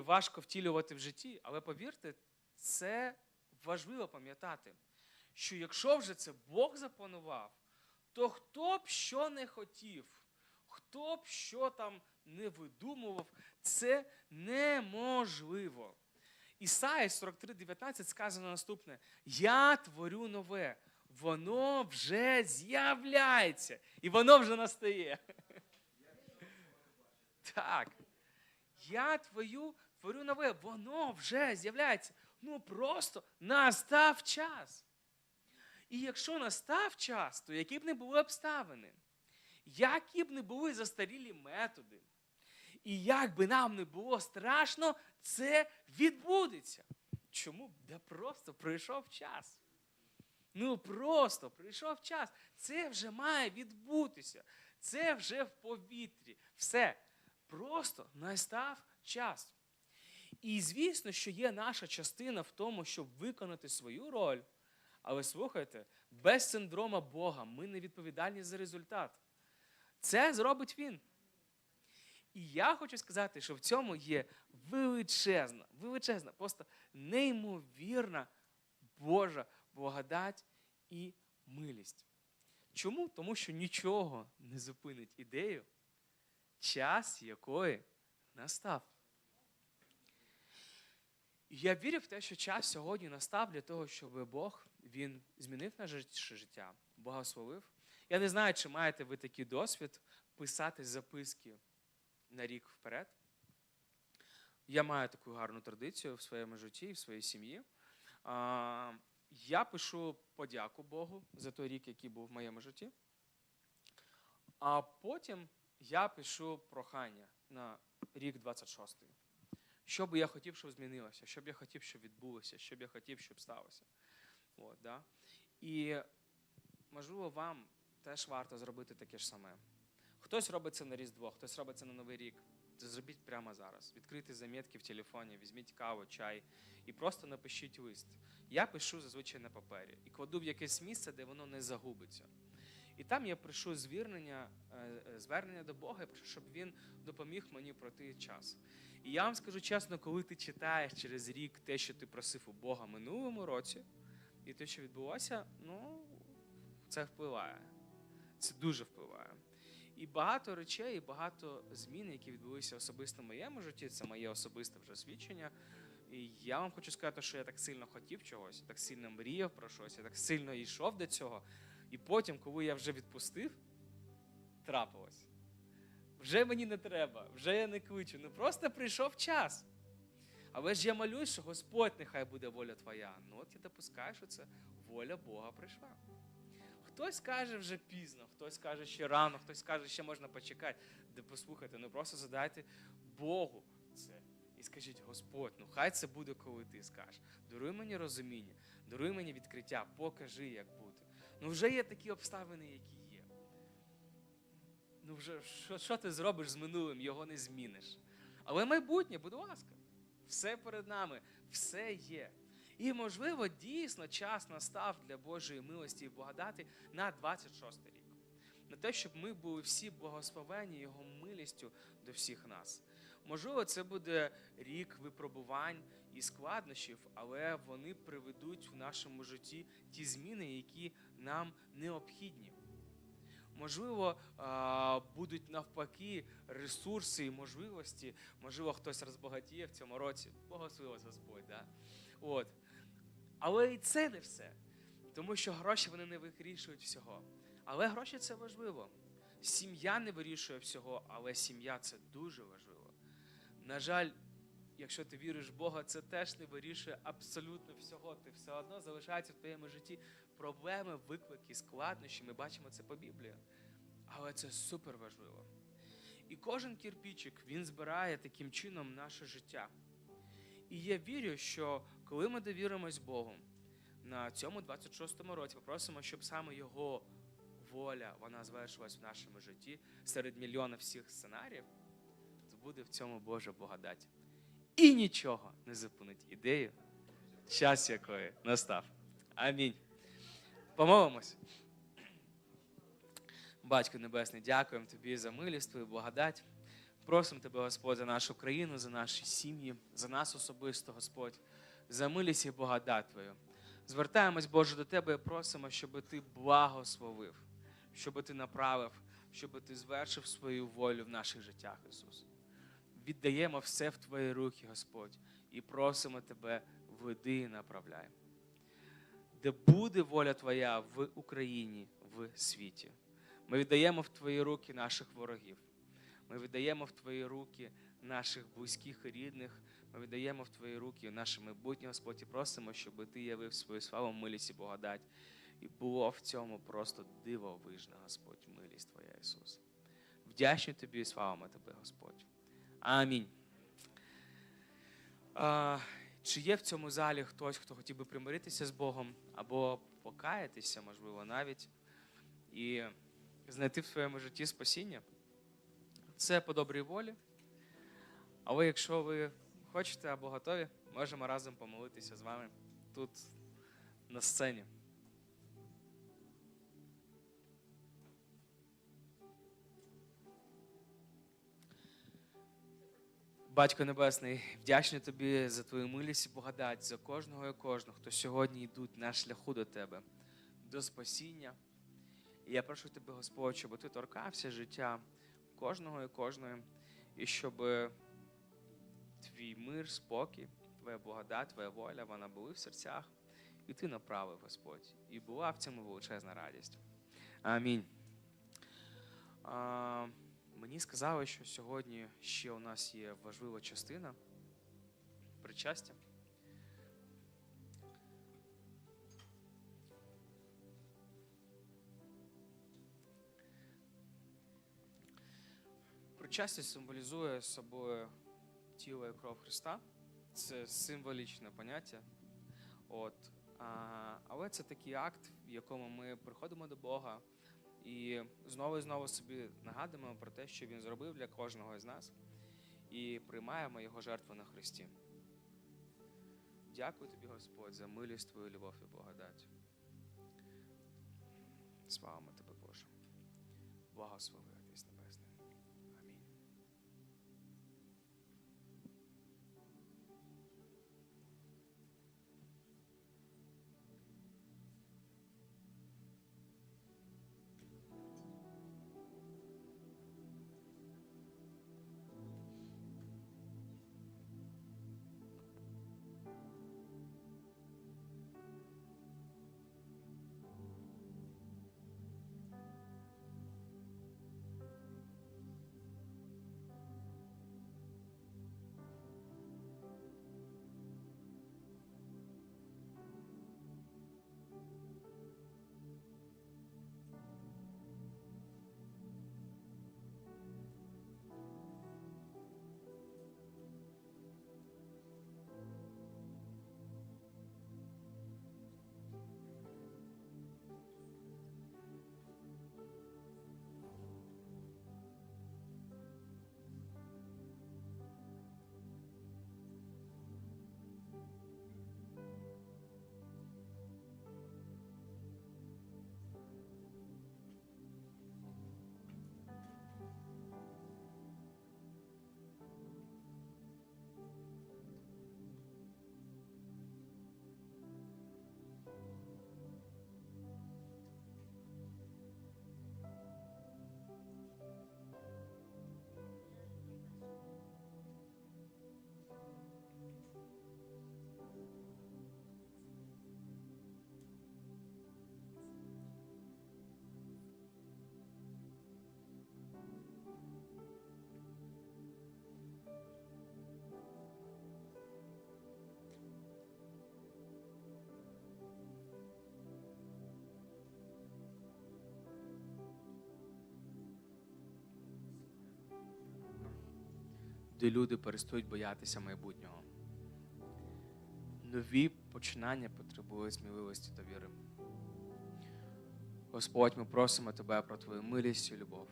важко втілювати в житті. Але повірте, це важливо пам'ятати, що якщо вже це Бог запланував, то хто б що не хотів, хто б що там не видумував, це неможливо. Ісаї 43,19 сказано наступне: Я творю нове, воно вже з'являється, і воно вже настає. Так. Я твою творю нове, воно вже з'являється. Ну просто настав час. І якщо настав час, то які б не були обставини, які б не були застарілі методи, і як би нам не було страшно, це відбудеться. Чому? Да просто прийшов час. Ну просто прийшов час. Це вже має відбутися. Це вже в повітрі. Все. Просто настав час. І звісно, що є наша частина в тому, щоб виконати свою роль. Але слухайте, без синдрома Бога ми не відповідальні за результат. Це зробить він. І я хочу сказати, що в цьому є величезна, величезна, просто неймовірна Божа благодать і милість. Чому? Тому що нічого не зупинить ідею, час якої настав. Я вірю в те, що час сьогодні настав для того, щоб Бог він змінив наше життя, благословив. Я не знаю, чи маєте ви такий досвід писати записки на рік вперед. Я маю таку гарну традицію в своєму житті, і в своїй сім'ї. Я пишу подяку Богу за той рік, який був в моєму житті. А потім я пишу прохання на рік 26-й. Що би я хотів, щоб змінилося, що б я хотів, щоб відбулося, що б я хотів, щоб сталося. От, да? І, можливо, вам теж варто зробити таке ж саме. Хтось робить це на Різдво, хтось робить це на Новий рік. Зробіть прямо зараз. Відкрийте замітки в телефоні, візьміть каву, чай і просто напишіть лист. Я пишу зазвичай на папері і кладу в якесь місце, де воно не загубиться. І там я пишу звернення, е, звернення до Бога, прошу, щоб він допоміг мені пройти час. І я вам скажу чесно, коли ти читаєш через рік те, що ти просив у Бога минулому році, і те, що відбулося, ну це впливає. Це дуже впливає. І багато речей, і багато змін, які відбулися особисто в моєму житті, це моє особисте вже свідчення. І я вам хочу сказати, що я так сильно хотів чогось, так сильно мріяв про щось, я так сильно йшов до цього. І потім, коли я вже відпустив, трапилось. Вже мені не треба, вже я не кличу. Ну просто прийшов час. Але ж я молюсь, що Господь, нехай буде воля твоя. Ну от я допускаю, що це воля Бога прийшла. Хтось каже вже пізно, хтось каже ще рано, хтось каже, ще можна почекати. Де послухайте, ну просто задайте Богу це. І скажіть, Господь, ну хай це буде, коли ти скажеш. Даруй мені розуміння, даруй мені відкриття, покажи, як бути. Ну вже є такі обставини, які є. Ну вже що, що ти зробиш з минулим, його не зміниш. Але майбутнє, будь ласка, все перед нами, все є. І, можливо, дійсно час настав для Божої милості і благодати на 26 рік. На те, щоб ми були всі благословені Його милістю до всіх нас. Можливо, це буде рік випробувань і складнощів, але вони приведуть в нашому житті ті зміни, які нам необхідні. Можливо, будуть навпаки ресурси і можливості. Можливо, хтось розбагатіє в цьому році. Благослови вас Господь. Да? От. Але і це не все. Тому що гроші вони не вирішують всього. Але гроші це важливо. Сім'я не вирішує всього, але сім'я це дуже важливо. На жаль, якщо ти віриш в Бога, це теж не вирішує абсолютно всього. Ти все одно залишається в твоєму житті проблеми, виклики, складнощі. Ми бачимо це по Біблії. Але це супер важливо. І кожен кірпічик він збирає таким чином наше життя. І я вірю, що коли ми довіримось Богу на цьому 26-му році, попросимо, щоб саме Його воля вона звершилась в нашому житті серед мільйонів всіх сценаріїв, то буде в цьому Божа благодать. І нічого не зупинить ідею, час якої настав. Амінь. Помолимось. Батько Небесний, дякуємо тобі за милість, твою благодать. Просимо Тебе, Господь, за нашу країну, за наші сім'ї, за нас особисто, Господь, за милість і благодать Твою. Звертаємось, Боже, до Тебе і просимо, щоб Ти благословив, щоб Ти направив, щоб Ти звершив свою волю в наших життях, Ісус. Віддаємо все в Твої руки, Господь, і просимо Тебе, веди і направляй. Де буде воля Твоя в Україні, в світі. Ми віддаємо в Твої руки наших ворогів. Ми віддаємо в Твої руки наших близьких і рідних. Ми віддаємо в Твої руки наше майбутнє, Господь, і просимо, щоб Ти явив свою славу, милість і благодать. І було в цьому просто дивовижна, Господь, милість Твоя, Ісус. Вдячні Тобі і славимо Тебе, Господь. Амінь. А, чи є в цьому залі хтось, хто хотів би примиритися з Богом або покаятися, можливо, навіть, і знайти в своєму житті спасіння? Це по добрій волі. Але якщо ви хочете або готові, можемо разом помолитися з вами тут на сцені. Батько Небесний, вдячний тобі за твою милість і благодать, за кожного і кожного, хто сьогодні йдуть на шляху до тебе, до спасіння. І я прошу тебе, Господь, щоб ти торкався життя кожного і кожної, і щоб твій мир, спокій, твоя благодать, твоя воля, вона були в серцях, і ти направив, Господь. І була в цьому величезна радість. Амінь. Мені сказали, що сьогодні ще у нас є важлива частина причастя. Причастя символізує собою тіло і кров Христа. Це символічне поняття. От. А, але це такий акт, в якому ми приходимо до Бога і знову і знову собі нагадуємо про те, що Він зробив для кожного з нас, і приймаємо Його жертву на Христі. Дякую тобі, Господь, за милість Твою любов і благодать. Слава тебе, Боже. Благослови, де люди перестають боятися майбутнього. Нові починання потребують сміливості та віри. Господь, ми просимо Тебе про Твою милість і любов.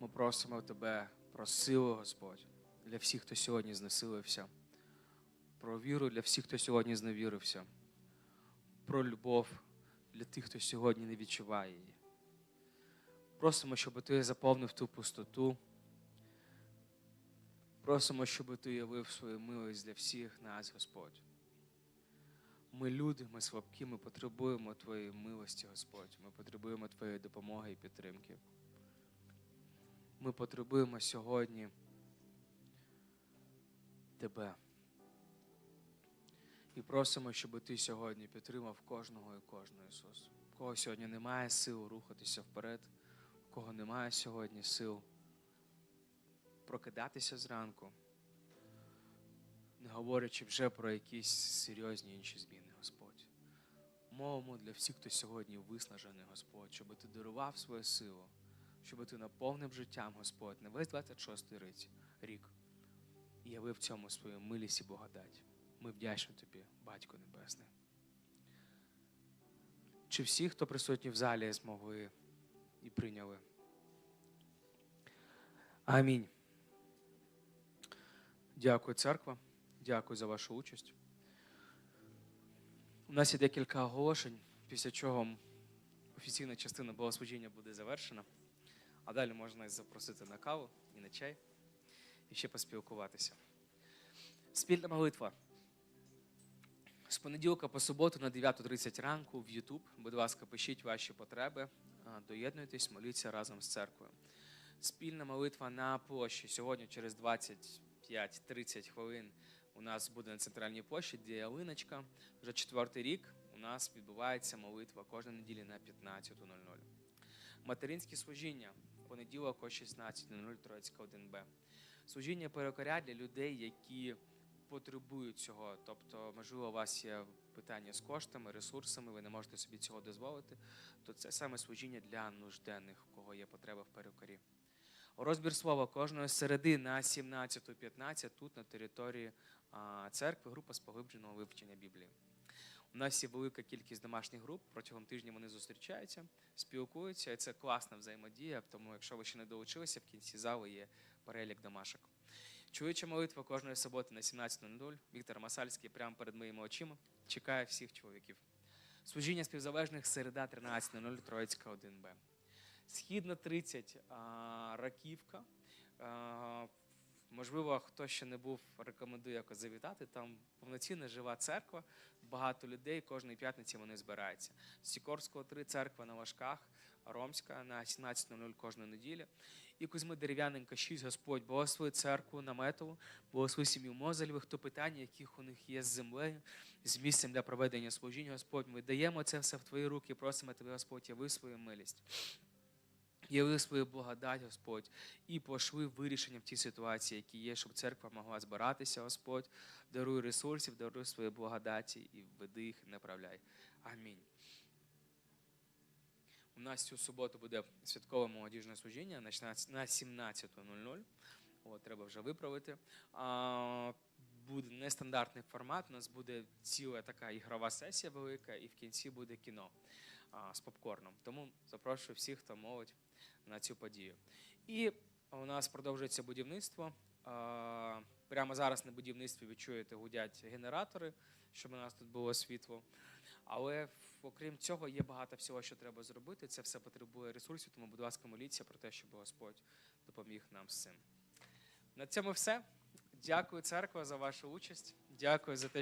Ми просимо Тебе про силу, Господь, для всіх, хто сьогодні знесилився, про віру для всіх, хто сьогодні зневірився, про любов для тих, хто сьогодні не відчуває її. Просимо, щоб Ти заповнив ту пустоту, Просимо, щоб ти явив свою милість для всіх нас, Господь. Ми люди, ми слабкі, ми потребуємо Твоєї милості, Господь. Ми потребуємо Твоєї допомоги і підтримки. Ми потребуємо сьогодні Тебе. І просимо, щоб Ти сьогодні підтримав кожного і кожну, Ісус. У кого сьогодні немає сил рухатися вперед, у кого немає сьогодні сил прокидатися зранку, не говорячи вже про якісь серйозні інші зміни, Господь. Мовимо для всіх, хто сьогодні виснажений, Господь, щоб ти дарував свою силу, щоб ти наповнив життям, Господь, на весь 26-й рік- і в цьому свою милість і благодать. Ми вдячні тобі, Батько Небесний. Чи всі, хто присутні в залі, змогли і прийняли? Амінь. Дякую, церква. Дякую за вашу участь. У нас є декілька оголошень, після чого офіційна частина богослужіння буде завершена. А далі можна запросити на каву і на чай, і ще поспілкуватися. Спільна молитва. З понеділка по суботу на 9.30 ранку в YouTube. Будь ласка, пишіть ваші потреби, доєднуйтесь, моліться разом з церквою. Спільна молитва на площі. Сьогодні через 25-30 хвилин у нас буде на центральній площі, ялиночка. Вже четвертий рік у нас відбувається молитва кожної неділі на 15.00. Материнське служіння понеділок о 16.00 Троїцька 1Б. Служіння перекоря для людей, які потребують цього. Тобто, можливо, у вас є питання з коштами, ресурсами, ви не можете собі цього дозволити, то це саме служіння для нужденних, у кого є потреба в перукарі. Розбір слова кожної середи на 17.15 тут на території церкви, група з поглибленого вивчення Біблії. У нас є велика кількість домашніх груп. Протягом тижня вони зустрічаються, спілкуються, і це класна взаємодія. Тому, якщо ви ще не долучилися, в кінці залу є перелік домашок. Чоловіча молитва кожної суботи на 17.00. Віктор Масальський прямо перед моїми очима чекає всіх чоловіків. Служіння співзалежних середа 13.00 Троїцька 1Б. Східна 30 а, Раківка. Можливо, хто ще не був, рекомендую якось завітати. Там повноцінна жива церква, багато людей. Кожної п'ятниці вони збираються. Сікорського 3 церква на Важках, Ромська на 17.00 кожної неділі. І Кузьми Дерев'яненка 6 Господь благослови церкву наметову, благослови сім'ю Мозельвих, хто питання, яких у них є з землею, з місцем для проведення служіння. Господь, ми даємо це все в Твої руки, просимо Тебе, Господь, яви свою милість. Яви свою благодать, Господь, і пошли вирішення в ті ситуації, які є, щоб церква могла збиратися, Господь. Даруй ресурсів, даруй свої благодаті і веди їх і направляй. Амінь. У нас цю суботу буде святкове молодіжне служіння на 17.00. От, треба вже виправити. А, буде нестандартний формат. У нас буде ціла така ігрова сесія велика, і в кінці буде кіно з попкорном. Тому запрошую всіх, хто молодь на цю подію. І у нас продовжується будівництво. Прямо зараз на будівництві ви чуєте, гудять генератори, щоб у нас тут було світло. Але окрім цього є багато всього, що треба зробити. Це все потребує ресурсів, тому, будь ласка, моліться про те, щоб Господь допоміг нам з цим. На цьому все. Дякую, церква, за вашу участь. Дякую за те,